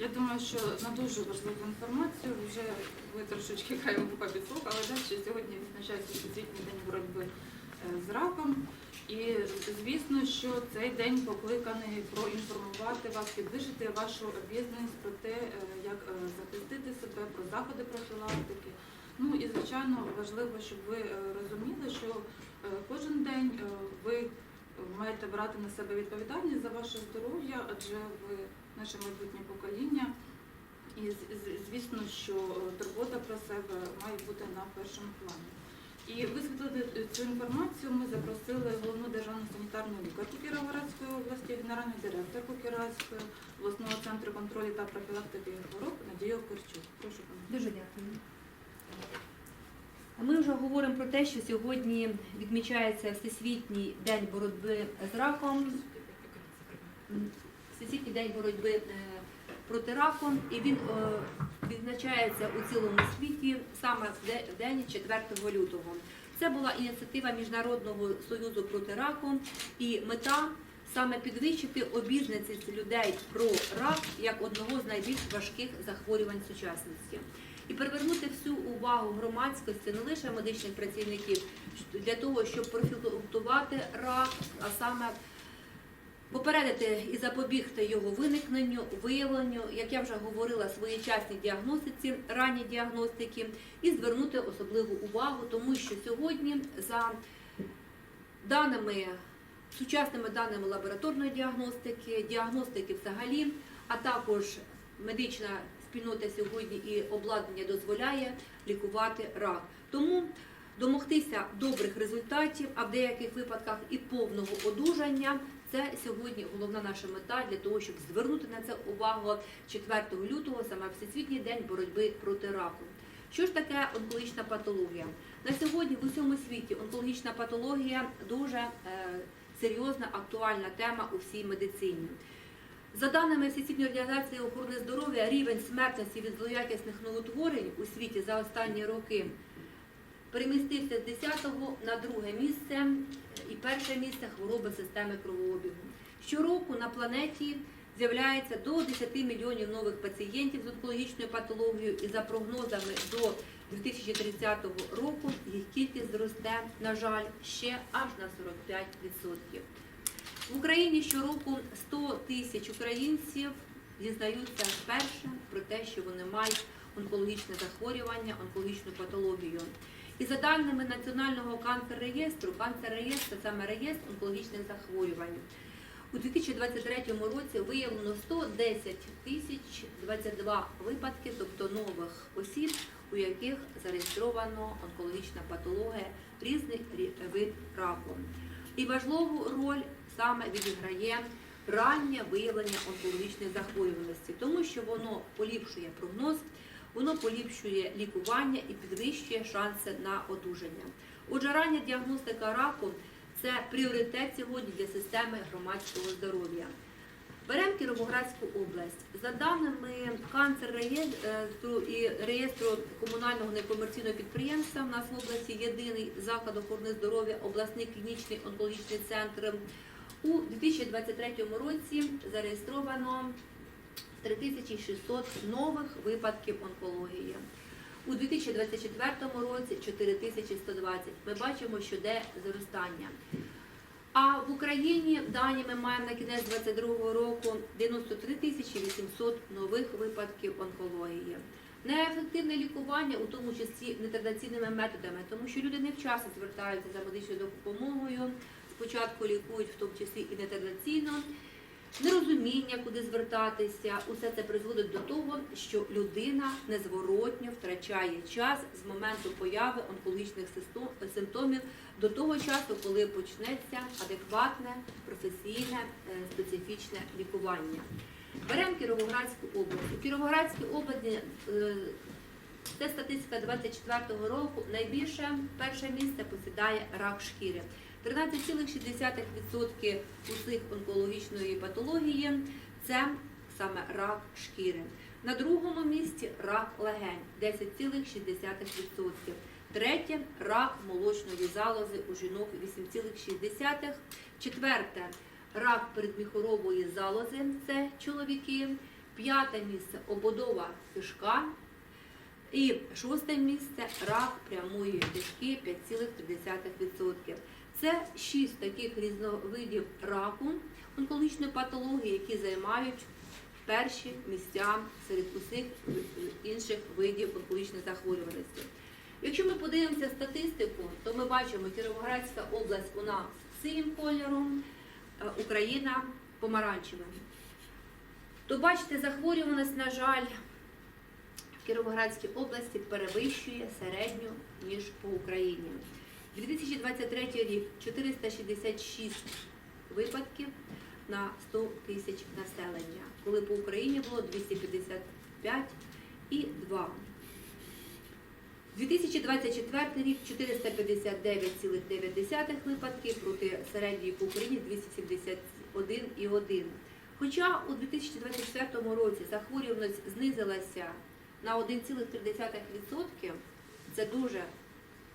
Я думаю, що на дуже важливу інформацію вже ви трошечки хай вуха підслухали, що сьогодні відзначається Всесвітній день боротьби е, з раком. І звісно, що цей день покликаний проінформувати вас, підвищити вашу обізнаність про те, е, як е, захистити себе, про заходи профілактики. Ну і звичайно важливо, щоб ви розуміли, що кожен день ви маєте брати на себе відповідальність за ваше здоров'я, адже ви наше майбутнє покоління. І звісно, що е, турбота про себе має бути на першому плані. І висвітлити цю інформацію ми запросили головну державну санітарну лікарку Кіровоградської області, генеральну директорку Кіровоградського обласного центру контролю та профілактики хвороб Надію Корчук. Прошу пане. Дуже дякую. Ми вже говоримо про те, що сьогодні відмічається Всесвітній день боротьби з раком. Всесвітній день боротьби е, проти раку, і він е, відзначається у цілому світі саме в день 4 лютого. Це була ініціатива Міжнародного союзу проти раку і мета саме підвищити обізнаність людей про рак як одного з найбільш важких захворювань сучасності. І привернути всю увагу громадськості, не лише медичних працівників, для того, щоб профілактувати рак, а саме попередити і запобігти його виникненню, виявленню, як я вже говорила, своєчасній діагностиці, ранній діагностики, і звернути особливу увагу, тому що сьогодні за даними, сучасними даними лабораторної діагностики, діагностики взагалі, а також медична спільнота сьогодні і обладнання дозволяє лікувати рак. Тому домогтися добрих результатів, а в деяких випадках і повного одужання. Це сьогодні головна наша мета для того, щоб звернути на це увагу 4 лютого, саме Всесвітній день боротьби проти раку. Що ж таке онкологічна патологія? На сьогодні в усьому світі онкологічна патологія дуже е, серйозна, актуальна тема у всій медицині. За даними Всесвітньої організації охорони здоров'я, рівень смертності від злоякісних новотворень у світі за останні роки перемістився з 10-го на друге місце і перше місце хвороби системи кровообігу. Щороку на планеті з'являється до 10 мільйонів нових пацієнтів з онкологічною патологією, і за прогнозами до 2030 року їх кількість зросте, на жаль, ще аж на 45%. В Україні щороку 100 тисяч українців дізнаються вперше про те, що вони мають онкологічне захворювання, онкологічну патологію. І за даними Національного канцер-реєстру, канцер-реєстр це саме реєстр онкологічних захворювань. У 2023 році виявлено 110 тисяч 22 випадки, тобто нових осіб, у яких зареєстровано онкологічна патологія різних рі- вид раку. І важливу роль саме відіграє раннє виявлення онкологічної захворюваності, тому що воно поліпшує прогноз, воно поліпшує лікування і підвищує шанси на одужання. Отже, рання діагностика раку це пріоритет сьогодні для системи громадського здоров'я. Беремо Кіровоградську область. За даними канцер-реєстру і реєстру комунального некомерційного підприємства, в нас в області єдиний заклад охорони здоров'я, обласний клінічний онкологічний центр. У 2023 році зареєстровано 3600 нових випадків онкології. У 2024 році 4120. Ми бачимо, що де зростання. А в Україні дані ми маємо на кінець 2022 року 93 800 нових випадків онкології. Неефективне лікування, у тому числі нетрадиційними методами, тому що люди невчасно звертаються за медичною допомогою. Спочатку лікують, в тому числі і нетрадиційно, нерозуміння, куди звертатися. Усе це призводить до того, що людина незворотньо втрачає час з моменту появи онкологічних симптомів до того часу, коли почнеться адекватне, професійне, е, специфічне лікування. Беремо Кіровоградську область. У Кіровоградській області е, це статистика 24 року. Найбільше перше місце посідає рак шкіри. 13,6% усіх онкологічної патології це саме рак шкіри. На другому місці рак легень 10,6%. Третє рак молочної залози у жінок 8,6%. Четверте рак передміхорової залози це чоловіки П'яте місце обудова кишка. І шосте місце рак прямої кишки 5,3%. Це шість таких різновидів раку онкологічної патології, які займають перші місця серед усіх інших видів онкологічної захворюваності. Якщо ми подивимося статистику, то ми бачимо Кіровоградська область у нас синім кольором, е, Україна помаранчевим. То бачите, захворюваність, на жаль, в Кіровоградській області перевищує середню, ніж по Україні. 2023 рік 466 випадків на 100 тисяч населення, коли по Україні було 255 і 2. 2024 рік 459,9 випадків проти середньої по Україні 271,1. Хоча у 2024 році захворюваність знизилася на 1,3%, це дуже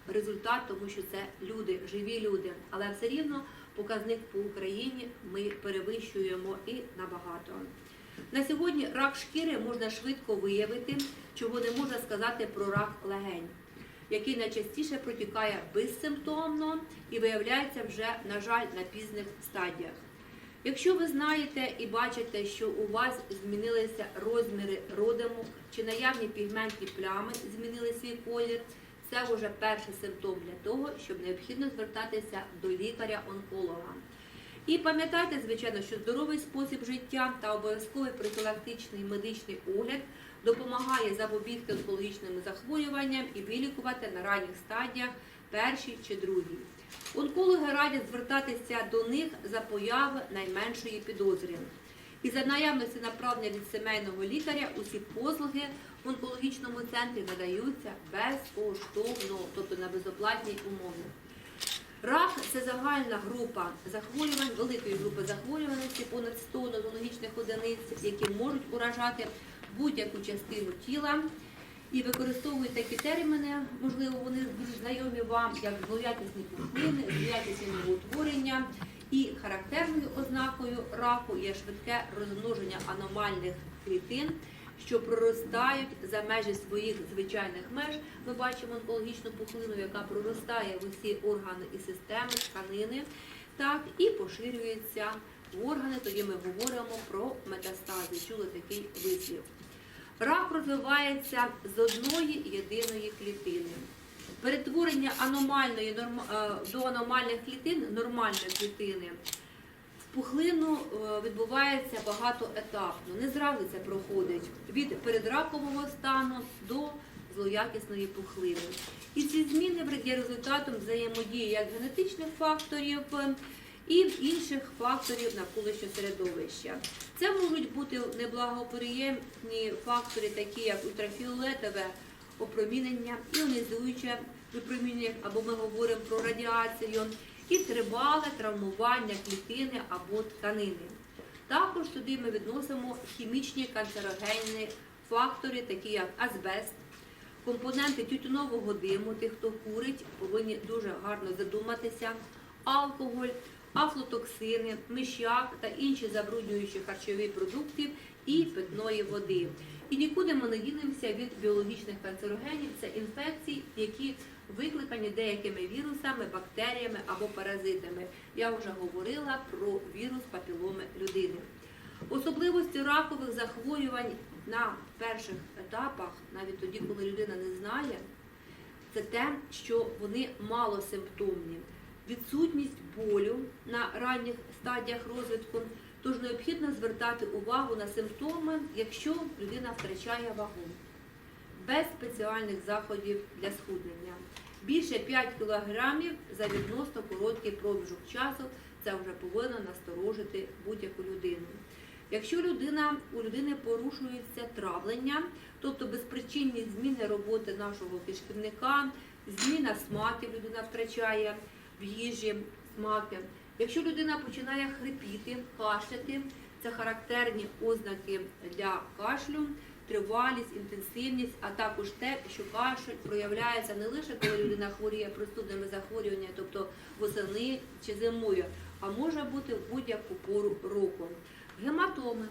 результат, тому що це люди, живі люди, але все рівно показник по Україні ми перевищуємо і набагато. На сьогодні рак шкіри можна швидко виявити, чого не можна сказати про рак легень, який найчастіше протікає безсимптомно і виявляється вже, на жаль, на пізних стадіях. Якщо ви знаєте і бачите, що у вас змінилися розміри родиму чи наявні пігментні плями змінили свій колір, це вже перший симптом для того, щоб необхідно звертатися до лікаря-онколога. І пам'ятайте, звичайно, що здоровий спосіб життя та обов'язковий профілактичний медичний огляд допомагає запобігти онкологічним захворюванням і вилікувати на ранніх стадіях перші чи другі. Онкологи радять звертатися до них за появи найменшої підозри. І за наявності направлення від сімейного лікаря усі послуги в онкологічному центрі надаються безкоштовно, тобто на безоплатній умові. Рак це загальна група захворювань, великої групи захворюваності, понад 100 нозологічних одиниць, які можуть уражати будь-яку частину тіла. І використовують такі терміни, можливо, вони дуже знайомі вам, як злоякісні пухлини, злоякісні новоутворення. І характерною ознакою раку є швидке розмноження аномальних клітин, що проростають за межі своїх звичайних меж. Ми бачимо онкологічну пухлину, яка проростає в усі органи і системи, тканини, так і поширюється в органи. Тоді ми говоримо про метастази. Чули такий вислів. Рак розвивається з одної єдиної. Перетворення аномальної е, до аномальних клітин нормальної клітини в пухлину е, відбувається багатоетапно. Не зразу це проходить від передракового стану до злоякісної пухлини. І ці зміни є результатом взаємодії як генетичних факторів е, і інших факторів навколишнього середовища. Це можуть бути неблагоприємні фактори, такі як ультрафіолетове опромінення, іонізуюче випромінення, або ми говоримо про радіацію, і тривале травмування клітини або тканини. Також сюди ми відносимо хімічні канцерогенні фактори, такі як азбест, компоненти тютюнового диму, тих, хто курить, повинні дуже гарно задуматися, алкоголь, афлотоксини, миш'як та інші забруднюючі харчові продукти і питної води. І нікуди ми не дінемося від біологічних канцерогенів. Це інфекції, які викликані деякими вірусами, бактеріями або паразитами. Я вже говорила про вірус папіломи людини. Особливості ракових захворювань на перших етапах, навіть тоді, коли людина не знає, це те, що вони малосимптомні. Відсутність болю на ранніх стадіях розвитку, тож необхідно звертати увагу на симптоми, якщо людина втрачає вагу, без спеціальних заходів для схуднення. Більше 5 кілограмів за відносно короткий проміжок часу це вже повинно насторожити будь-яку людину. Якщо людина у людини порушується травлення, тобто безпричинні зміни роботи нашого кишківника, зміна смаків людина втрачає в їжі смаки. Якщо людина починає хрипіти, кашляти, це характерні ознаки для кашлю, тривалість, інтенсивність, а також те, що кашель проявляється не лише коли людина хворіє простудними захворюваннями, тобто восени чи зимою, а може бути в будь-яку пору року. Гематоми,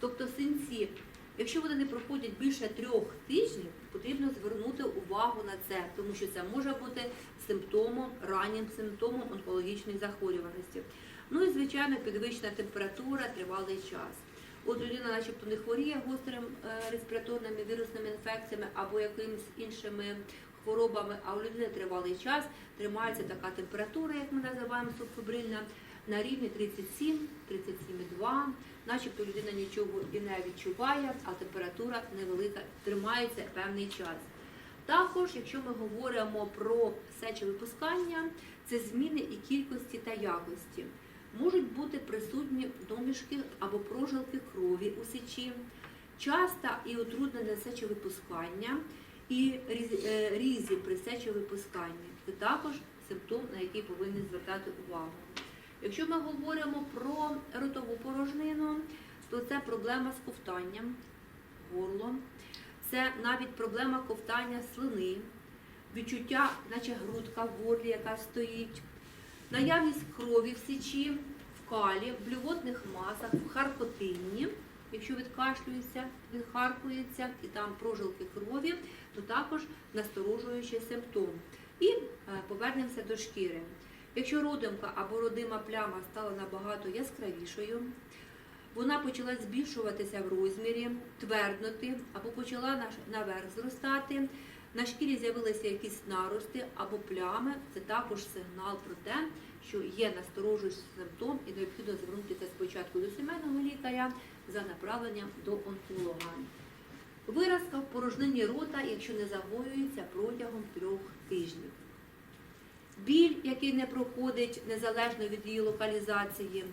тобто синці. Якщо вони не проходять більше трьох тижнів, потрібно звернути увагу на це, тому що це може бути симптомом, раннім симптомом онкологічної захворюваності. Ну і звичайно, підвищена температура, тривалий час. От людина, начебто, не хворіє гострим е, респіраторними вірусними інфекціями або якимись іншими хворобами, а у людини тривалий час тримається така температура, як ми називаємо субфебрильна, на рівні 37, 37,2, начебто людина нічого і не відчуває, а температура невелика, тримається певний час. Також, якщо ми говоримо про сечовипускання, це зміни і кількості та якості. Можуть бути присутні домішки або прожилки крові у сечі, часто і утруднене сечовипускання і е, різі при сечовипусканні. Це також симптом, на який повинні звертати увагу. Якщо ми говоримо про ротову порожнину, то це проблема з ковтанням горлом, це навіть проблема ковтання слини, відчуття, наче грудка в горлі, яка стоїть, наявність крові в сечі, в калі, в блювотних масах, в харкотинні. Якщо відкашлюється, відхаркується і там прожилки крові, то також насторожуючий симптом. І е, повернемося до шкіри. Якщо родимка або родима пляма стала набагато яскравішою, вона почала збільшуватися в розмірі, тверднути або почала наверх зростати. На шкірі з'явилися якісь нарости або плями. Це також сигнал про те, що є насторожуючий симптом і необхідно звернутися спочатку до сімейного лікаря за направленням до онколога. Виразка в порожнині рота, якщо не загоюється протягом трьох тижнів. Біль, який не проходить незалежно від її локалізації.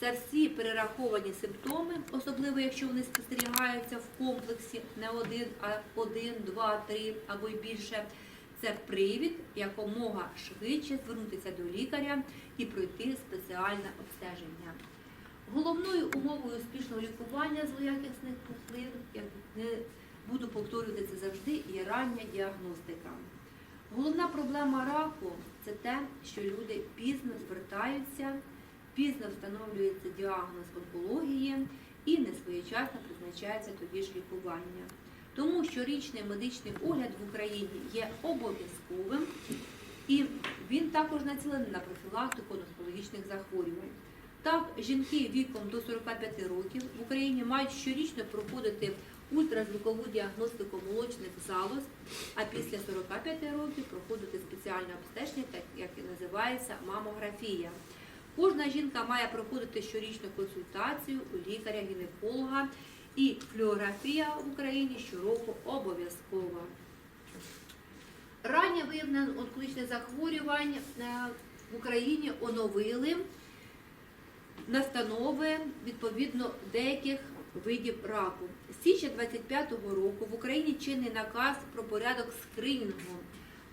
Це всі перераховані симптоми, особливо якщо вони спостерігаються в комплексі не один, а один, два, три або й більше. Це привід якомога швидше звернутися до лікаря і пройти спеціальне обстеження. Головною умовою успішного лікування злоякісних пухлин, я не буду повторювати це завжди, є рання діагностика. Головна проблема раку це те, що люди пізно звертаються, пізно встановлюється діагноз онкології і не своєчасно призначається тоді ж лікування. Тому щорічний медичний огляд в Україні є обов'язковим і він також націлений на профілактику онкологічних захворювань. Так, жінки віком до 45 років в Україні мають щорічно проходити ультразвукову діагностику молочних залоз, а після 45 років проходити спеціальне обстеження, так як і називається мамографія. Кожна жінка має проходити щорічну консультацію у лікаря-гінеколога, і флюорографія в Україні щороку обов'язкова. Раннє виявлення онкологічних захворювань е, в Україні оновили настанови відповідно деяких видів раку. З січня 25-го року в Україні чинний наказ про порядок скринінгу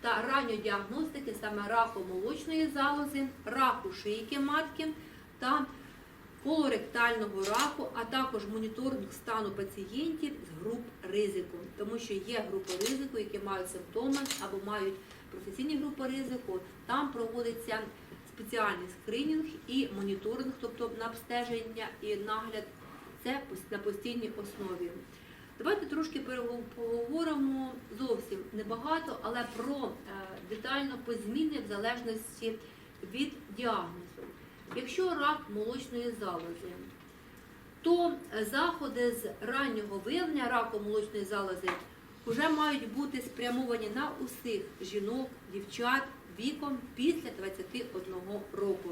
та ранньодіагностики саме раку молочної залози, раку шийки матки та колоректального раку, а також моніторинг стану пацієнтів з груп ризику, тому що є групи ризику, які мають симптоми або мають професійні групи ризику. Там проводиться спеціальний скринінг і моніторинг, тобто на обстеження і нагляд. Це на постійній основі. Давайте трошки поговоримо зовсім небагато, але про е, детально по зміни в залежності від діагнозу. Якщо рак молочної залози, то е, заходи з раннього виявлення раку молочної залози вже мають бути спрямовані на усіх жінок, дівчат віком після 21 року.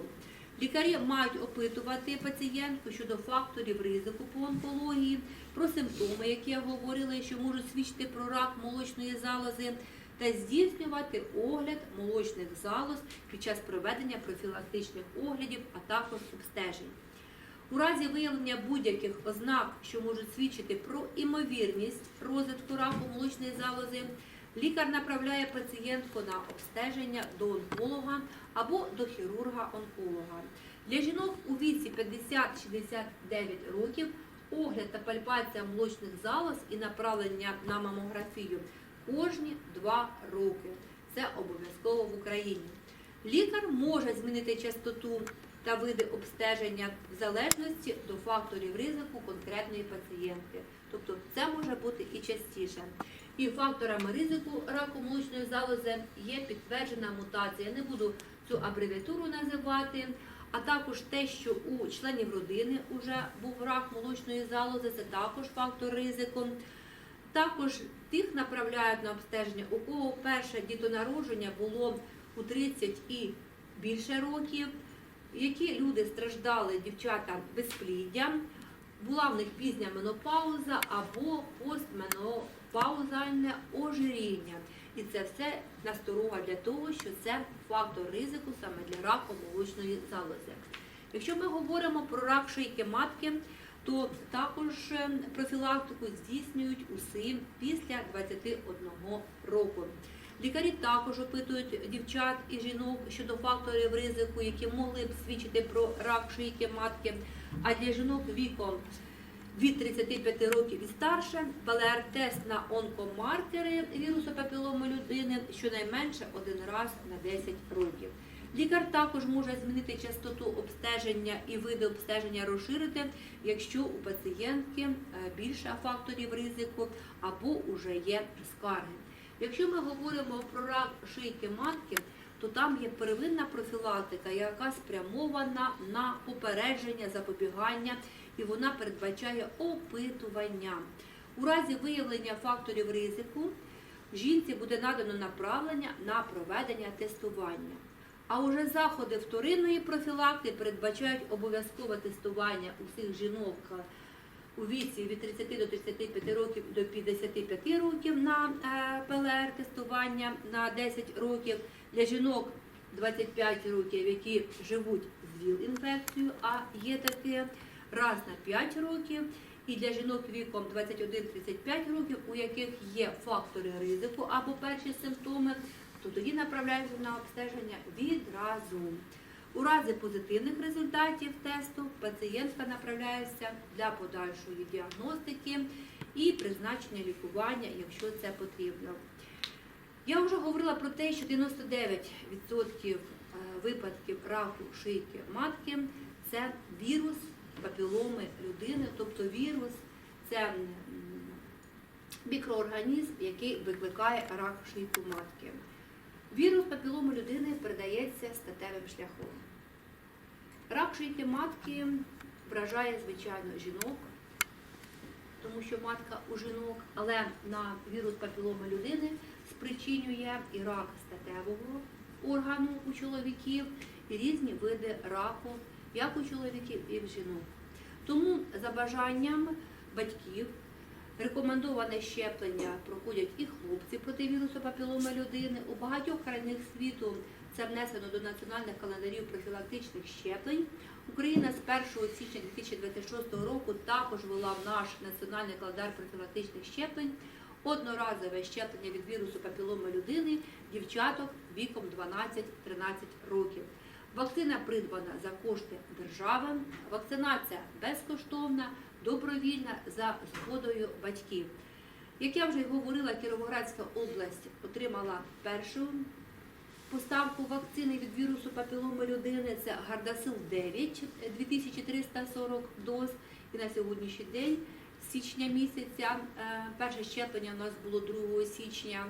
Лікарі мають опитувати пацієнтку щодо факторів ризику по онкології, про симптоми, які я говорила, що можуть свідчити про рак молочної залози, та здійснювати огляд молочних залоз під час проведення профілактичних оглядів, а також обстежень. У разі виявлення будь-яких ознак, що можуть свідчити про імовірність розвитку раку молочної залози, лікар направляє пацієнтку на обстеження до онколога або до хірурга-онколога. Для жінок у віці 50-69 років огляд та пальпація молочних залоз і направлення на мамографію кожні 2 роки. Це обов'язково в Україні. Лікар може змінити частоту та види обстеження в залежності до факторів ризику конкретної пацієнтки. Тобто це може бути і частіше. І факторами ризику раку молочної залози є підтверджена мутація. Я не буду цю абревіатуру називати, а також те, що у членів родини вже був рак молочної залози, це також фактор ризику. Також тих направляють на обстеження, у кого перше дітонародження було у 30 і більше років, які люди страждали, дівчата безпліддям, була в них пізня менопауза або постменопаузальне ожиріння. І це все насторога для того, що це фактор ризику саме для раку молочної залози. Якщо ми говоримо про рак шийки матки, то також е, профілактику здійснюють уси після 21 року. Лікарі також опитують дівчат і жінок щодо факторів ризику, які могли б свідчити про рак шийки матки. А для жінок віком від 35 років і старше ПЛР-тест на онкомаркери вірусу папіломи людини щонайменше один раз на 10 років. Лікар також може змінити частоту обстеження і види обстеження розширити, якщо у пацієнтки е, більше факторів ризику або уже є скарги. Якщо ми говоримо про рак шийки матки, то там є первинна профілактика, яка спрямована на попередження, запобігання, і вона передбачає опитування. У разі виявлення факторів ризику жінці буде надано направлення на проведення тестування. А уже заходи вторинної профілактики передбачають обов'язкове тестування усіх жінок у віці від 30 до 35 років до 55 років на е, ПЛР-тестування на 10 років. Для жінок 25 років, які живуть з ВІЛ-інфекцією, а є таке раз на 5 років. І для жінок віком 21-35 років, у яких є фактори ризику або перші симптоми, то тоді направляються на обстеження відразу. У разі позитивних результатів тесту пацієнтка направляється для подальшої діагностики і призначення лікування, якщо це потрібно. Я вже говорила про те, що 99% випадків раку шийки матки це вірус папіломи людини, тобто вірус це мікроорганізм, який викликає рак шийку матки. Вірус папіломи людини передається статевим шляхом. Рак шийки матки вражає, звичайно, жінок, тому що матка у жінок, але на вірус папіломи людини спричинює і рак статевого органу у чоловіків, і різні види раку, як у чоловіків, і в жінок. Тому за бажанням батьків Рекомендоване щеплення проходять і хлопці проти вірусу папіломи людини. У багатьох країнах світу це внесено до національних календарів профілактичних щеплень. Україна з 1 січня 2026 року також ввела в наш національний календар профілактичних щеплень одноразове щеплення від вірусу папіломи людини дівчаток віком 12-13 років. Вакцина придбана за кошти держави, вакцинація безкоштовна, добровільна за згодою батьків. Як я вже говорила, Кіровоградська область отримала першу поставку вакцини від вірусу папіломи людини. Це Гардасил 9, 2340 доз. І на сьогоднішній день, січня місяця, е, перше щеплення у нас було 2 січня.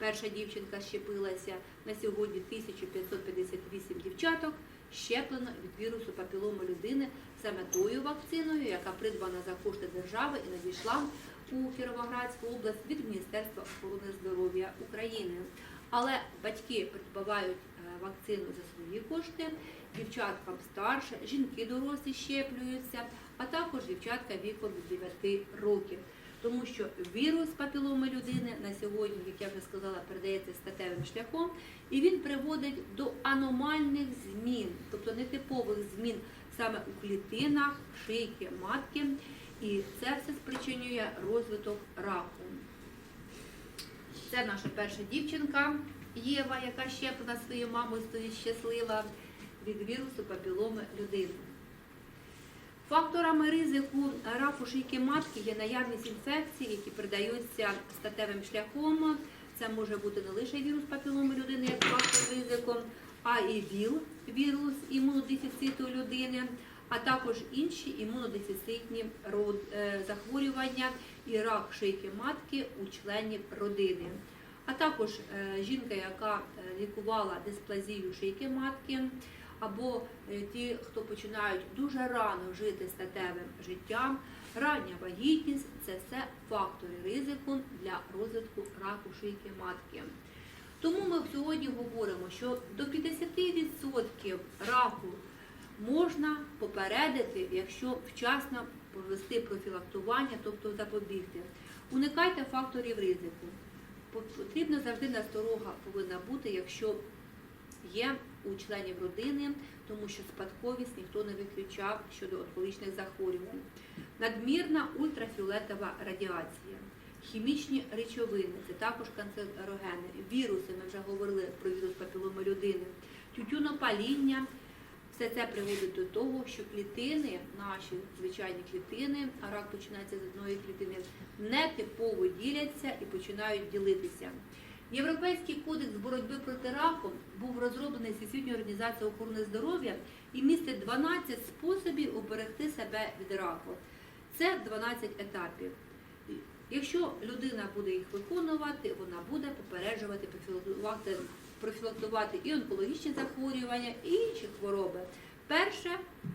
Перша дівчинка щепилася на сьогодні 1558 дівчаток. Щеплено від вірусу папіломи людини саме тою вакциною, яка придбана за кошти держави і надійшла у Кіровоградську область від Міністерства охорони здоров'я України. Але батьки придбають е, вакцину за свої кошти, дівчаткам старше, жінки дорослі щеплюються, а також дівчатка віком від 9 років. Тому що вірус папіломи людини на сьогодні, як я вже сказала, передається статевим шляхом, і він приводить до аномальних змін, тобто нетипових змін саме у клітинах, шийки, матки, і це все спричинює розвиток раку. Це наша перша дівчинка Єва, яка щеплена своєю мамою стоїть щаслива від вірусу папіломи людини. Факторами ризику раку шийки матки є наявність інфекцій, які передаються статевим шляхом. Це може бути не лише вірус папіломи людини як фактор ризику, а і ВІЛ, вірус імунодефіциту людини, а також інші імунодефіцитні е, захворювання і рак шийки матки у членів родини. А також е, жінка, яка е, лікувала дисплазію шийки матки, або е, ті, хто починають дуже рано жити статевим життям, рання вагітність це все фактори ризику для розвитку раку шийки матки. Тому ми сьогодні говоримо, що до 50% раку можна попередити, якщо вчасно провести профілактування, тобто запобігти. Уникайте факторів ризику. Потрібно завжди насторога повинна бути, якщо є у членів родини, тому що спадковість ніхто не виключав щодо онкологічних захворювань. Надмірна ультрафіолетова радіація, хімічні речовини, це також канцерогени, віруси, ми вже говорили про вірус папіломи людини, тютюнопаління. Все це приводить до того, що клітини, наші звичайні клітини, а рак починається з одної клітини, нетипово діляться і починають ділитися. Європейський кодекс боротьби проти раку був розроблений Всесвітньою організацією охорони здоров'я і містить 12 способів уберегти себе від раку. Це 12 етапів. Якщо людина буде їх виконувати, вона буде попереджувати, профілактувати, профілактувати і онкологічні захворювання, і інші хвороби. Перше,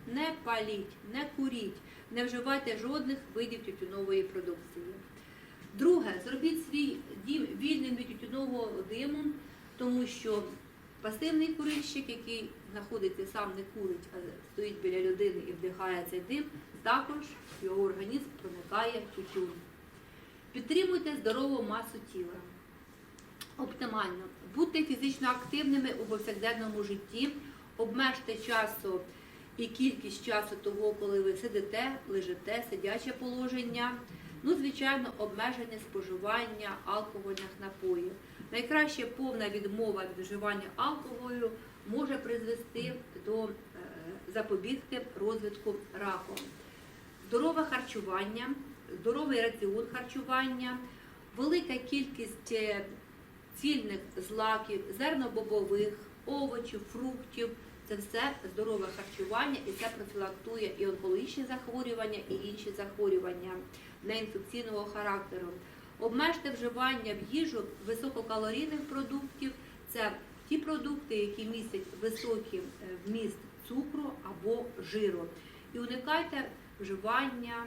не паліть, не куріть, не вживайте жодних видів тютюнової продукції. Друге, зробіть свій дім вільним від тютюнового диму, тому що пасивний курильщик, який знаходиться сам не курить, а стоїть біля людини і вдихає цей дим, також його організм проникає тютюн. Підтримуйте здорову масу тіла. Оптимально. Будьте фізично активними у повсякденному житті, обмежте часу і кількість часу того, коли ви сидите, лежите, сидяче положення. Ну, звичайно, обмеження споживання алкогольних напоїв. Найкраще повна відмова від вживання алкоголю може призвести до е, запобігти розвитку раку. Здорове харчування, здоровий раціон харчування, велика кількість е, цільних злаків, зернобобових, овочів, фруктів. Це все здорове харчування і це профілактує і онкологічні захворювання, і інші захворювання неінфекційного характеру. Обмежте вживання в їжу висококалорійних продуктів. Це ті продукти, які містять високий е, вміст цукру або жиру. І уникайте вживання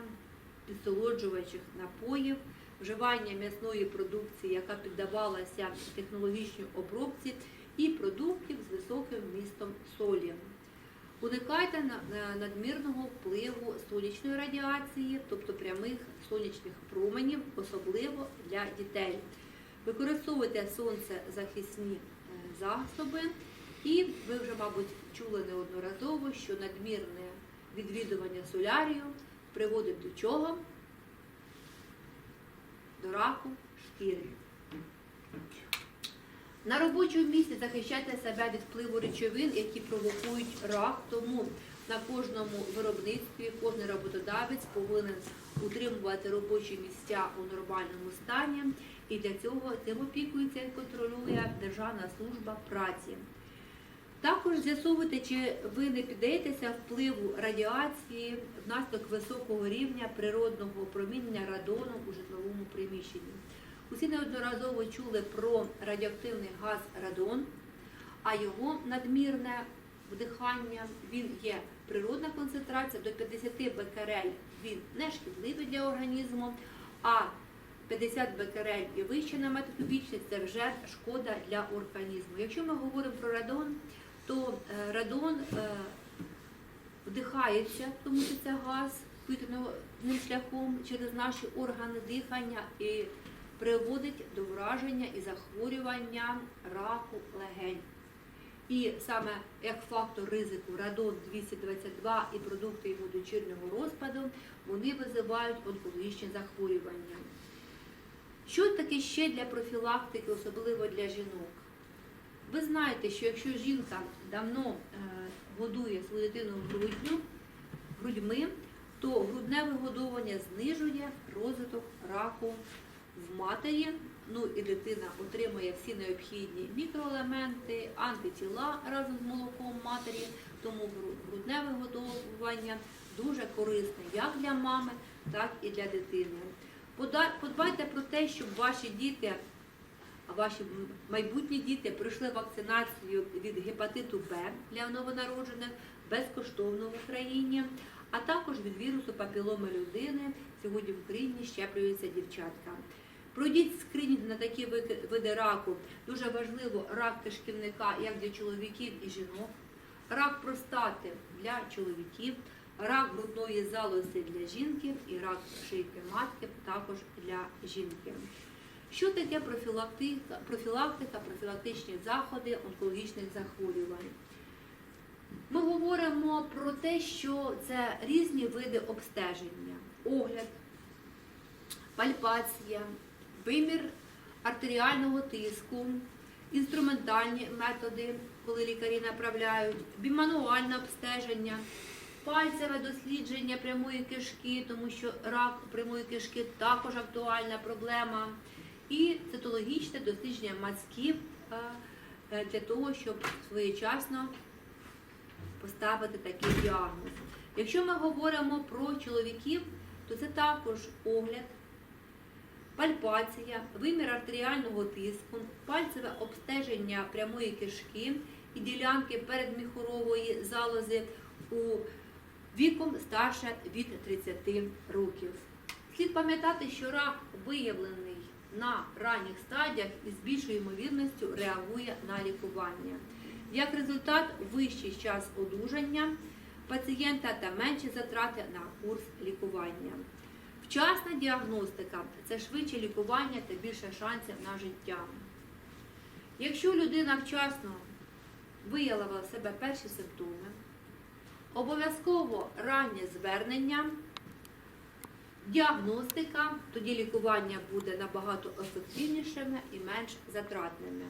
підсолоджувачів напоїв, вживання м'ясної продукції, яка піддавалася технологічній обробці, і продуктів з високим вмістом солі. Уникайте на- надмірного впливу сонячної радіації, тобто прямих сонячних променів, особливо для дітей. Використовуйте сонцезахисні е, засоби, і ви вже, мабуть, чули неодноразово, що надмірне відвідування солярію приводить до чого? До раку шкіри. На робочому місці захищайте себе від впливу речовин, які провокують рак. Тому на кожному виробництві кожен роботодавець повинен утримувати робочі місця у нормальному стані, і для цього цим опікується і контролює Державна служба праці. Також з'ясовуйте, чи ви не піддаєтеся впливу радіації внаслідок високого рівня природного опромінення радону у житловому приміщенні. Усі неодноразово чули про радіоактивний газ радон, а його надмірне вдихання він є природна концентрація до 50 бекерель. Він не шкідливий для організму, а 50 бекерель і вище на метр це вже шкода для організму. Якщо ми говоримо про радон, то е, радон е, вдихається, тому що це газ повітряним шляхом через наші органи дихання і приводить до враження і захворювання раку легень. І саме як фактор ризику радон 222 і продукти його дочірнього розпаду, вони визивають онкологічні захворювання. Що таке ще для профілактики, особливо для жінок? Ви знаєте, що якщо жінка давно е, годує свою дитину грудню, грудьми, то грудне вигодовування знижує розвиток раку в матері. Ну і дитина отримує всі необхідні мікроелементи, антитіла разом з молоком матері, тому грудне вигодовування дуже корисне як для мами, так і для дитини. Подбайте про те, щоб ваші діти, ваші майбутні діти пройшли вакцинацію від гепатиту Б для новонароджених безкоштовно в Україні, а також від вірусу папіломи людини. Сьогодні в Україні щеплюються дівчатка. Пройдіть скринінг на такі види раку. Дуже важливо рак кишківника як для чоловіків і жінок, рак простати для чоловіків, рак грудної залози для жінки і рак шийки матки також для жінки. Що таке профілактика, профілактика, профілактичні заходи онкологічних захворювань? Ми говоримо про те, що це різні види обстеження, огляд, пальпація, вимір артеріального тиску, інструментальні методи, коли лікарі направляють, бімануальне обстеження, пальцеве дослідження прямої кишки, тому що рак прямої кишки також актуальна проблема, і цитологічне дослідження мазків е, е, для того, щоб своєчасно поставити такий діагноз. Якщо ми говоримо про чоловіків, то це також огляд, пальпація, вимір артеріального тиску, пальцеве обстеження прямої кишки і ділянки передміхурової залози у віком старше від 30 років. Слід пам'ятати, що рак виявлений на ранніх стадіях і з більшою ймовірністю реагує на лікування. Як результат, вищий час одужання пацієнта та менші затрати на курс лікування. Вчасна діагностика це швидше лікування та більше шансів на життя. Якщо людина вчасно виявила в себе перші симптоми, обов'язково раннє звернення, діагностика, тоді лікування буде набагато ефективнішими і менш затратними.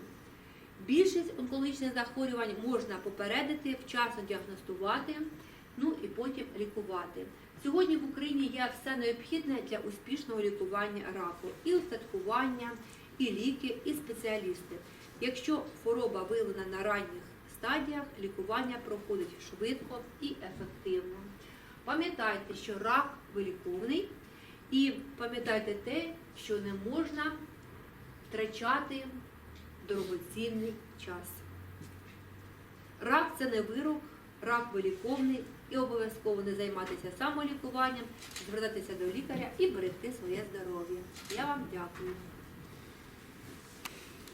Більшість онкологічних захворювань можна попередити, вчасно діагностувати, ну і потім лікувати. Сьогодні в Україні є все необхідне для успішного лікування раку, і устаткування, і ліки, і спеціалісти. Якщо хвороба виявлена на ранніх стадіях, лікування проходить швидко і ефективно. Пам'ятайте, що рак виліковний, і пам'ятайте те, що не можна втрачати дорогоцінний час. Рак це не вирок, рак виліковний і обов'язково не займатися самолікуванням, звертатися до лікаря і берегти своє здоров'я. Я вам дякую.